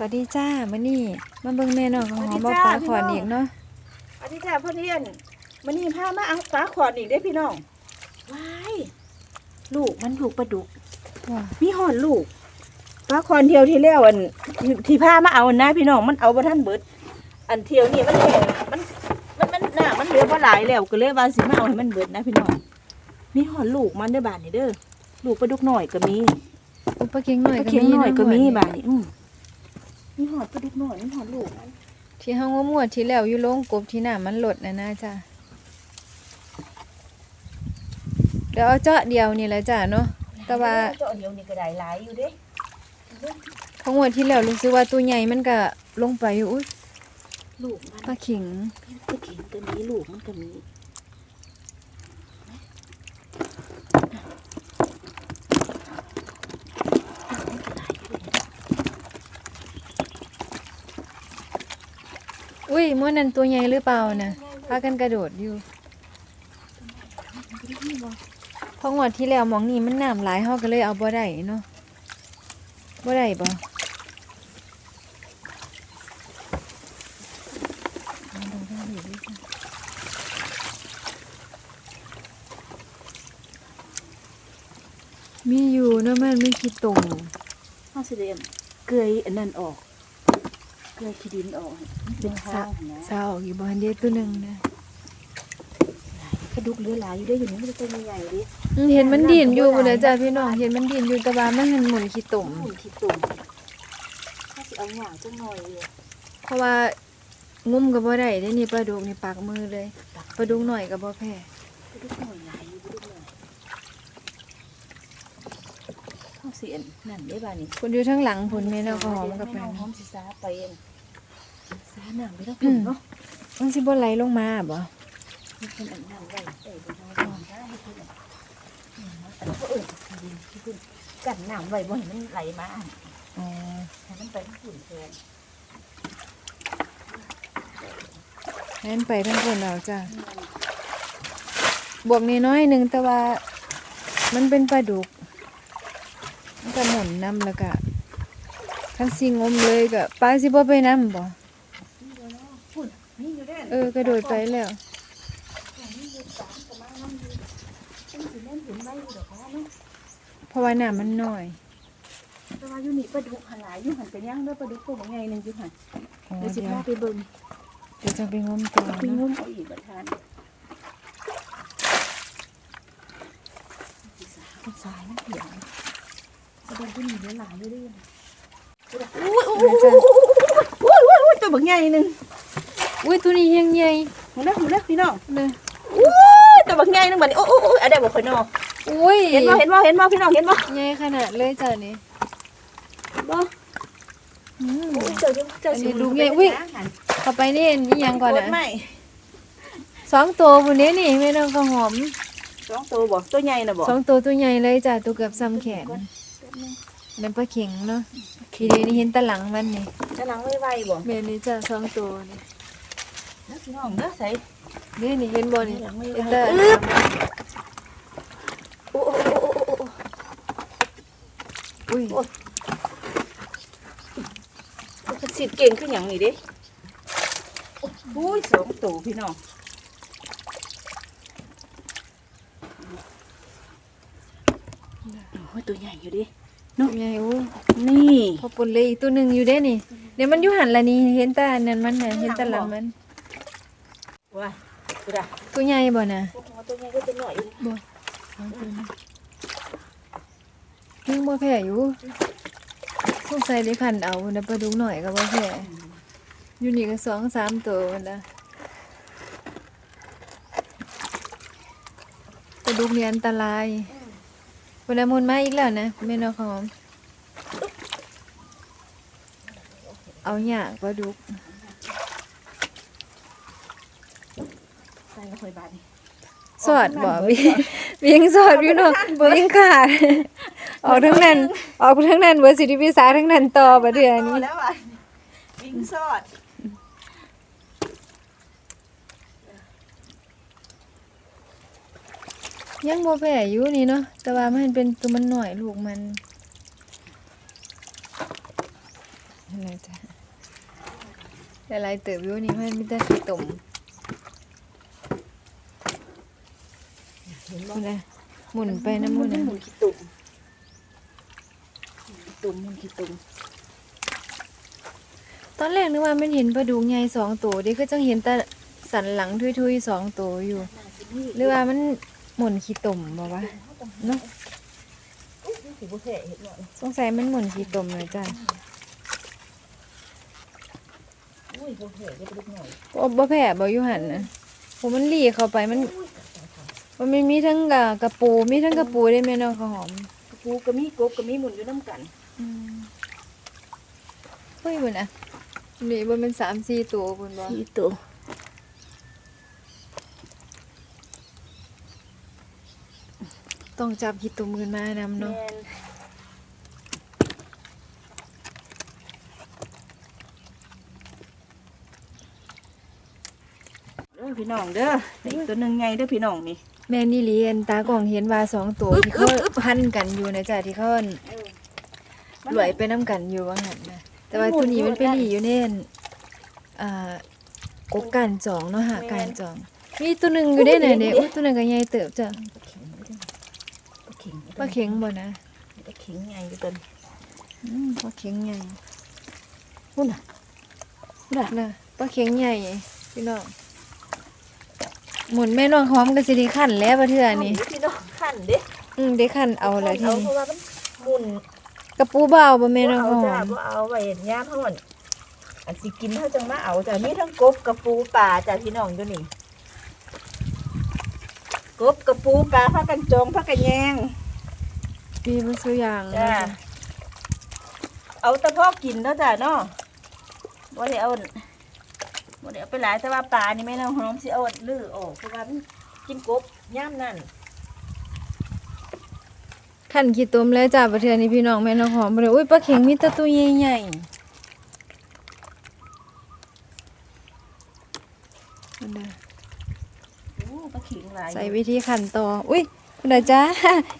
วัสดีจ้ามื้อนี้มาเบิ่งแม่น้องของหอมสวับ่สดีจ้าปลาพี่ขอดน้องอีกเนาะอันนี้จ้าพ่อเนียนมันนี่พามาเอาฟ้าขอดอีกได้อพี่น้องว้ายลูกมันลูกปลาดุกว้ามีหอนลูกฟ้าคอนเที่ยวที่แล้วอันที่พามาเอานะพี่น้องมันเอาบ่ทันเบิด อันเที่ยวนี่มันแห้งมันมันมันหน้ามันเหลือบ่หลายแล้วก็เลยว่าสิมาเอาให้มันเบิดนะพี่น้องมีหอนลูกมันเด้อบาดนี่เด้อลูกปลาดุกหน่อยก็มีอุปเค็งหน่อยปลาก็เค็งมีหน่อยก็มีเนาะบาดนี่ อืมมีหอนปลาดุกหน่อยมีหอนลูกมันที่เฮางมงวดที่แล้วอยู่โรงกบที่น้ามันลดน่ะนะจ้าเดี๋ยวเอาเจาะเดียวนี่แหละจ้าเนาะแต่ว่าเจ้าเดียวนี่ก็ได้หลายอยู่เด้ของงวดที่แล้วรู้สึกว่าตัวใหญ่มันก็ลงไปอยู่อุ้ยลูกมันปลาขิงก็เข็งก็มีลูกมันก็มี อุ้ยมื้อนั้นตัวใหญ่หรือเปล่านะพากันกระโดดอยู่พองวดที่แล้วมองนี่มันน้ำหลายเฮาก็เลยเอาบ่ได้เนาะบ่ได้บ่มีอยู่นอะมันไม่คิดตรงข้าวเสด็จเกยอันนั้นออก เกยขี้ดินออกมันเป็นทางนะสาวออกอยู่บ้านเดียวตัวหนึ่งนะกระดูกเหลือหลายอยู่ได้อยู่นี่มันจะตัวใหญ่ๆดิอืมเห็นมันดินอยู่บนเด้อจ้าพี่น้องเห็นมันดินอยู่แต่ว่ามันหันหมุนขี้ตุ่มหุ่นขี้ตุ่มถ้าสิเอาหยางจังหน่อยอยู่เพราะว่างุ้มก็บ่ได้ได้นี่ปลาดุกนี่ปากมือเลยปลาดุกหน่อยก็บ่แพ้ กระดูกหน่อยหลายอยู่กระดูกหน่อยข้าวเสียนนั่นได้บ้านี่คนอยู่ทั้งหลังผลแม่นเอาก็หอมกับแม่แป้น้งองหอมสิซาไปเองซาหนังไปทั้งปุ่นเนาะมันสิบ่ไหลลงมาบ่มีคนอันนั้นไว้เอ้ยเป็นทางก่อนได้ให้เพิ่นอันนั้นก็เออดีที่เพิ่นกันน้ำไว้บ่ให้มันไหลมาอ๋อให้มันไปทั้งปุ่นแทนงั้นไปทั้งคนเอาจ้าบวกน้อยๆหนึงแต่ว่ามันเป็นปลาดุก มันก็หมุนน้ำแล้วก็คันสิงมเลยก็ปลาสิบ่ไปน้ำบ่ปุ่นนี่อยู่ได้เออกระโดดไปแล้วนี่อยู่สามกับมาน้ำอยู่ต้องสิเล่นเห็นไว้อยู่ดอกว่าเนาะเพราะว่าน้ำมันน้อยแต่ว่าอยู่นี่ปลาดุกหันหลายอยู่หันไปย่างเด้อปลาดุกตัวบ่ใหญ่หนึงอยู่หันอ๋อเดี๋ยวสิเดี๋ยวพาไปเบิ่งเดี๋ยวจะไปงมต่อไปเนาะงุ้มเอาอีกบัดทานเป็นสายน้ำเขียว ปลาดุกตัวนี้เหลือหลายอยู่เด้ออุ้ยอุ้ยอุ้ยอุ้ยอุ้ยอุ้ยตัวบักใหญ่หนึงอุ้ยตัวนี้ยังใหญ่หูเด้อหูเด้อพี่น้องเลยอู้ตัวบักใหญ่หนึงบัดนี้โอ้โอ้โอ้อะได้บ่ค่อยน้องอุ้ยเห็นบ่เห็นบ่เห็นบ่พี่น้องเห็นบ่ใหญ่ขนาดเลยจ้ะนี่บ่อืมโอ้ยเจอเจอเจออันนี้สิดูใหญ่อุ๊ยเข้าไปนี่นี่ยังก่อนกนะดไม่สองตัวบุนนี้นี่ไม่ต้องก็หอมสองตัวบ่ตัวใหญ่น่ะบ่สองตัวตัวใหญ่เลยจ้ะตัวเกือบซ้ำแขน นั่นปลาเข็งเนาะทีเดียวนี่เห็นแตะหลังมันนี่จะหลังไวๆบ่เมนนี่จ้ะสองตัวนี่เด้อพี่น้องเด้อใส่นี่นี่เห็นบ่นี่หลังไวเห็นๆแต่อึ๊บโอ้โอ้โอ้โอ้โอ้โอ้อุ้ยมันสิเก่งขึ้นหยังนี่เด้โอ้ยสองตัวพี่น้อง โอ้ยตัวใหญ่อยู่ดิใหญ่อุ้ยนี่พอปนเลยอีกตัวหนึ่งอยู่เด้นี่เดี๋ยวมันอยู่หันละนี่เห็นแต่อันนั้นมันน่ะเห็นแต่หลังมันว้าดูดะตัวใหญ่บ่น่ะโอ้โหตัวใหญ่ก็ตัวหน่อยอยู่บ่ยังบ่แพ้อยู่สงสัยได้ขันเอานะปลาดุกหน่อยก็บ่แพ้อยู่นี่ก็สองสามตัวมันละปลาดุกนี่อันตราย วันน้ำมนต์มาอีกแล้วนะแม่นอหอมเอาหยากปลาดุกใส่กระหอยบาดนี่สอดบ่วิ่งวิ่งสอดอยู่เนาะวิ่งขาดออกทั้งนั้นออกทั้งนั้นเบอร์สิทธิพิสาทั้งนั้นต่อบ่เดือนต่นี้อแล้วอะวิ่งซอด ยังบ่แพ้อยู่นี่เนาะแต่ว่ามันเป็นตัวมันหน่อยลูกมันอะไรจ้ะอะไรเติบอยู่นี่มันมีแต่ขี้ตุ่มเห็นบ่คุณนะหมุนไปน้ำหมุนมันนะหมุนขี้ตุ่มขี้ตุ่มหมุนขี้ตุ่มตอนแรกนึกว่ามันเห็นปลาดุกใหญ่สองตัวเดี๋ยวก็จังเห็นแต่สันหลังทุยๆสองตัวอยู่น่าสิมีหรือว่ามัน หมุนขี้ตุ่มบอกว่าเนาะอุ๊ยสิบ่แท้เห็นบ่สงสัยมันหมุนขี้ตุ่มเลยจ้ะอุ้ยบ่แท้จะไปดูหน่อยบ่บ่แพ้บ่อยู่หันนะผมมันหลีเข้าไปมัน มันมีมีทั้งกะกระปูมีทั้งกระปูได้แม่น้องข้าวหอมปูก็มีกบก็มีหมุนอยู่น้ำกันอืมเฮ้ยบุญอะนี่บ่เป็นสามสี่ตัวบุญบ่ขี้ตุ่ม ต้องจับขี้ตุ่มขึ้นมานำแม่เนาะนเด้อพี่น้องเด้ออีกตัวหนึงไงเด้อพี่น้องนี่แม่นี่เรียนตากล่องเห็นว่าสองตัวอึ๊บที่เขาอึ๊บพันกันอยู่นะจ๊ะที่เขาหลวยไปน้ำกันอยู่ว่าหันนะแต่ว่าตัวนี้มันเป็นหลีอยู่เน่นอ่ากบการจองเนาะหาการจอง มีตัวหนึ่งอยู่ได้ไหนเนี่ยอุ้ยตัวหนึ่งก็ใหญ่เติบจ้ะ ปลาเข็งปลาเข็งบ่นะปลาเข็งไงอยู่ตัวนี้อืมปลาเข็งใหญ่พุ่นน่ะพุ่นน่ะนะปลาเข็งใหญ่พี่น้องหมุนแม่น้องหอมก็สิได้ขันแล้วประเทื่อนี่พี่น้องขั้นเด้อืมได้ขันเอาเลยทีเอานี้เพราะว่ามันหมุนกระปูเบาบ่แม่น้องเอาหอจ้ามบ่เอาไว้ย่ามเฮาอั่นอันสิกินเฮาจังมาเอาจ้ะมีทั้งกบกับปูปลาจ้ะพี่น้องอยู่นี่กบกับปูปลาพากันจองพากันแยง มีมันสุอย่างจ้าเนาะเอาแต่พอกินเนาะจ้ะเนาะบ่ได้เอาบ่ได้เอาไปหลายแต่ว่าปลานี่แม่น้องหอมสิเอาลื้อออกเพราะว่ามันกินกบย่ามนั่นขันขี้ต้มแล้วจ้าประเทื่อนี้พี่น้องแม่น้องหอมบ่ได้อุ้ยปลาเข็งมีแต่ตัวใหญ่ๆนั่นน่ะโอ้ปลาขิงหลายใส่วิธีขันต่ออุ้ย คุณอาจ้า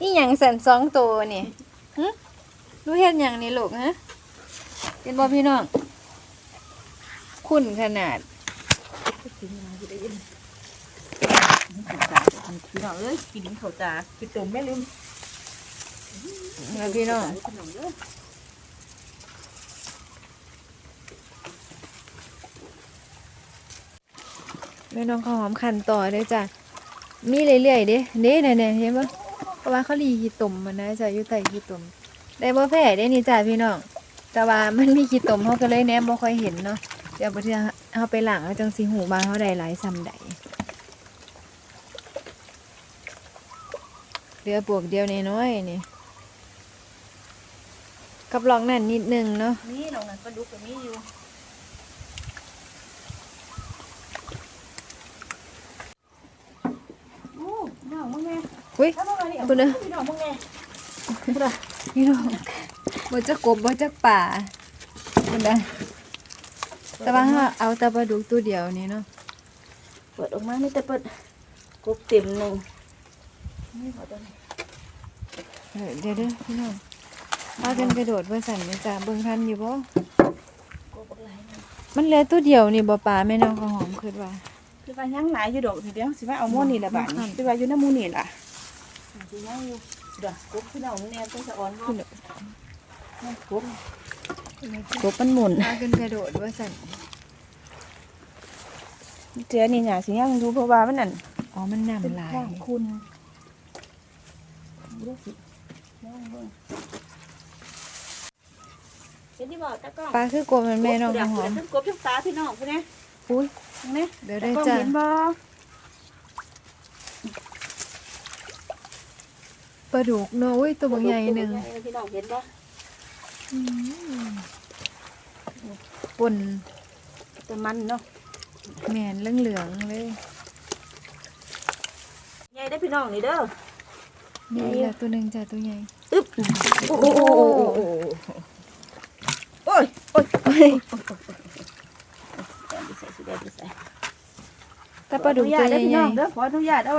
อีหยังแสนสองตัวนี่หึรู้เฮ็ดหยังนี่ลูกฮะเป็นบ่พี่น้องคุณขนาดปลาขิงหลายอยู่ได้ยินพี่น้องเอ้ยกินข้าวจ้าพี่ตุ่มแม่ลืมแล้วพี่น้องพี่น้องเด้อแม่น้องข้าวหอมขันต่อเด้อจ้ะ มีเรื่อยๆเด้เด้เนี่ยๆเห็นบ่เพราะว่าเขาลีขี้ตุ่มมันนะจ้ะอยู่ใต้ขี้ตุ่มได้บ่แพ้เด้นี่จ้ะพี่น้องแต่ว่ามันมีขี้ตุ่มเขาก็เลยแนมบ่ค่อยเห็นเนาะเดี๋ยวบ่เทื่อเฮาไปหล้างเอาจังสิหูบางเฮาได้หลายซ้ำใดเหลือปวกเดียวน้อยนี่กับลองนั่นนิดนึงเนาะนี่น้องนั่นปลาดุกก็มีอยู่โอ้ น้องมึงแม่อุ้ยถ้ามึงมานี่คุณเด้อพี่น้องมึงแม่พี่น้องบ่จะกบบ่จะป่ามันได้แต่ว่าเราเอาแต่ปลาดุกตัวเดียวนี่เนาะ เปิดออกมาไม่แต่เปิดกบเต็มหนึ่งนี่ขอตัวนี้เออเดี๋ยวเด้อพี่น้องพากันกระโดดเพื่อสั่นนะจ้าเบิ่งทันอยู่บ่กบอะไรเนี่ยมันเหลือตัวเดียวนี่บ่ป่าแม่น้องข้าวหอมคิดว่า คือว่ายังหลายอยู่ดอกทีเดียวสิว่าเอาหม้อนี่ละบาทนี่คือว่าอยู่น้ำหมูนี่ล่ะสิยังอยู่เด้อกบพี่น้องแน่ต้องสะออนว่านั่นกบกบมันหมุนพากันกระโดดเพื่อสั่นเจ้านี่หน่าสิยังอยู่เพราะว่ามันนั่นอ๋อมันน้ำเป็นลายข้างคุณดูสิน้องเบิ่งเห็นที่บอกตะกล้องปลาคือกลัวมันแม่น้องข้าวหอมทั้งกบทั้งปลาพี่น้องพุ่นเนี่ยอุ้ย นี่เดี๋ยวตะได้กล้องจ้าเห็นบ่ปลาดุกเนาะอุ้ยตัวบางใหญ่หนึ่งพี่น้องเห็นบ่อืมป่นแต่มันเนาะแมนเหลืองๆเลยใหญ่ได้อพี่น้องนี่เด้อนี่แหละตัวหนึ่งจ้าตัวใหญ่อึ๊บโอ้โหโอ้ยโอ้ยโอ้ยแด ดี๋ยวจะใส่ถ้าปลาดุกตัวใหญ่พี่น้องเด้อขออนุญาตเอา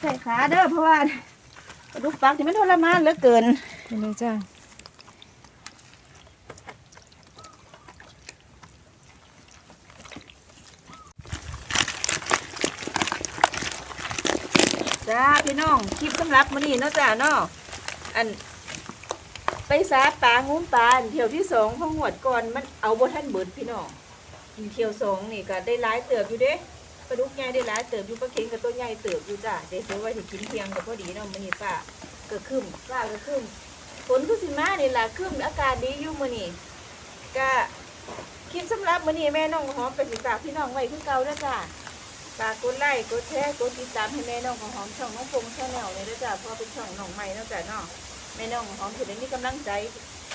ใส่ขาเด้อเพราะว่าปลาดุกปักนี่มันทรมานเหลือเกินเป็นไงจ้าจ้าพี่น้องคลิปสำหรับมื้อนี้เนาะจ้าเนาะอัน ไปสาปลางุ้มปลาเที่ยวที่สองของหวดก่อนมันเอาบทท่านเบิดพี่น้อง อันเที่ยวสองนี่ก็ได้หลายเติบอยู่เด้ปลาดุกใหญ่ได้หลายเติบอยู่ปลาเข็งกับตัวใหญ่เติบอยู่จ้าได้ซื้อไว้สิกินเที่ยงก็พอดีเนาะมื้อนี้ป้าก็ครึ้มป้าก็ครึ้มฝนคือสิมานี่ล่ะครึ้มอากาศดีอยู่มื้อนี้ก็คลิปสำหรับมื้อนี้แม่น้องหอมไปสิฝากพี่น้องไว้คือเก่าเด้อจ้าฝากกดไลค์กดแชร์กดติดตามให้แม่น้องของหอมช่องน้องพงษ์ชาแนลเลยนะจ๊ะเพราะเป็นช่องน้องใหม่เนาะจ๊ะเนาะแม่น้องของหอมจะได้มีกำลังใจ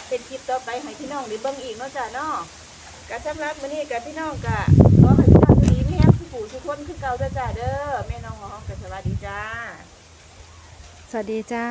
เป็นคลิปต่อไปให้พี่น้องได้เบิ่งอีกเนาะจ๊ะเนาะ กะสำหรับมื้อนี้กะพี่น้องกะขอให้พี่น้องดีมีแฮมสุขสุขคนคือเก่าเด้อจ้าเด้อแม่น้องหอมกะสวัสดีจ้า สวัสดีจ้า